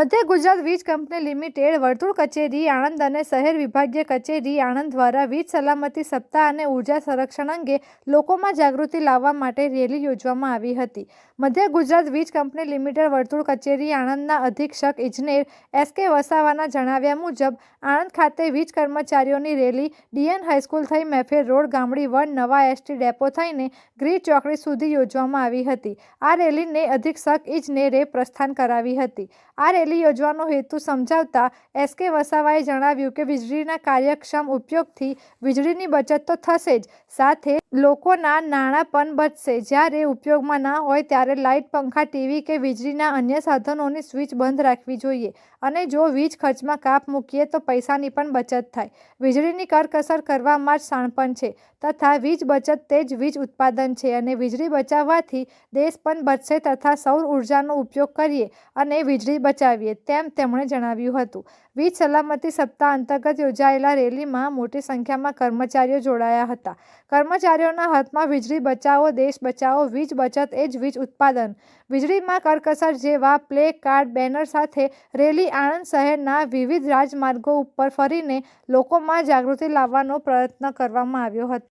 મધ્ય ગુજરાત વીજ company limited વર્તુળ કચેરી, આણંદ અને શહેર વિભાગીય કચેરી, આણંદ દ્વારા વીજ સલામતી સપ્તાહ અને ઊર્જા સંરક્ષણ અંગે લોકોમાં જાગૃતિ લાવવા માટે રેલી યોજવામાં આવી હતી. મધ્ય ગુજરાત વીજ કંપની લિમિટેડ વર્તુળ કચેરી, આણંદના અધિક્ષક ઇજનેર એસ કે વસાવાના જણાવ્યા મુજબ, આણંદ ખાતે વીજ કર્મચારીઓની રેલી, ડીએન હાઈસ્કૂલ થઈ મેફેર રોડ, ગામડી વન, નવા એસટી ડેપો થઈને ગ્રીડ ચોકડી સુધી યોજવામાં આવી હતી. આ રેલીને અધિક્ષક ઇજનેરે પ્રસ્થાન કરાવી હતી. આ રેલી યોજવાનો હેતુ સમજાવતા એસ કે વસાવાએ જણાવ્યું કે વીજળીના કાર્યક્ષમ ઉપયોગથી વીજળીની બચત તો થશે જ. સાથે લોકોના નાણાં પણ બચશે. જ્યારે ઉપયોગમાં ના હોય ત્યારે લાઇટ, પંખા, ટીવી કે વીજળીના અન્ય સાધનોની સ્વિચ બંધ રાખવી જોઈએ. અને જો વીજ ખર્ચમાં કાપ મૂકીએ તો પૈસાની પણ બચત થાય. વીજળીની કરકસર કરવામાં જ શાણપણ છે. તથા વીજ બચત તે જ વીજ ઉત્પાદન છે અને વીજળી બચાવવાથી દેશ પણ બચશે તથા સૌર ઉર્જાનો ઉપયોગ કરીએ અને વીજળી બચાવીએ. તેમ તેમણે જણાવ્યું હતું. વીજ સલામતી સપ્તાહ અંતર્ગત યોજાયેલા રેલીમાં મોટી સંખ્યામાં કર્મચારીઓ જોડાયા હતા. કર્મચારીઓના હાથમાં વીજળી બચાવો, દેશ બચાવો, વીજ બચત એ જ વીજ ઉત્પાદન. વીજળીમાં કરકસર જેવા પ્લે કાર્ડ, બેનર સાથે રેલી આણંદ શહેરના વિવિધ રાજમાર્ગો ઉપર ફરીને લોકોમાં જાગૃતિ લાવવાનો પ્રયત્ન કરવામાં આવ્યો હતો.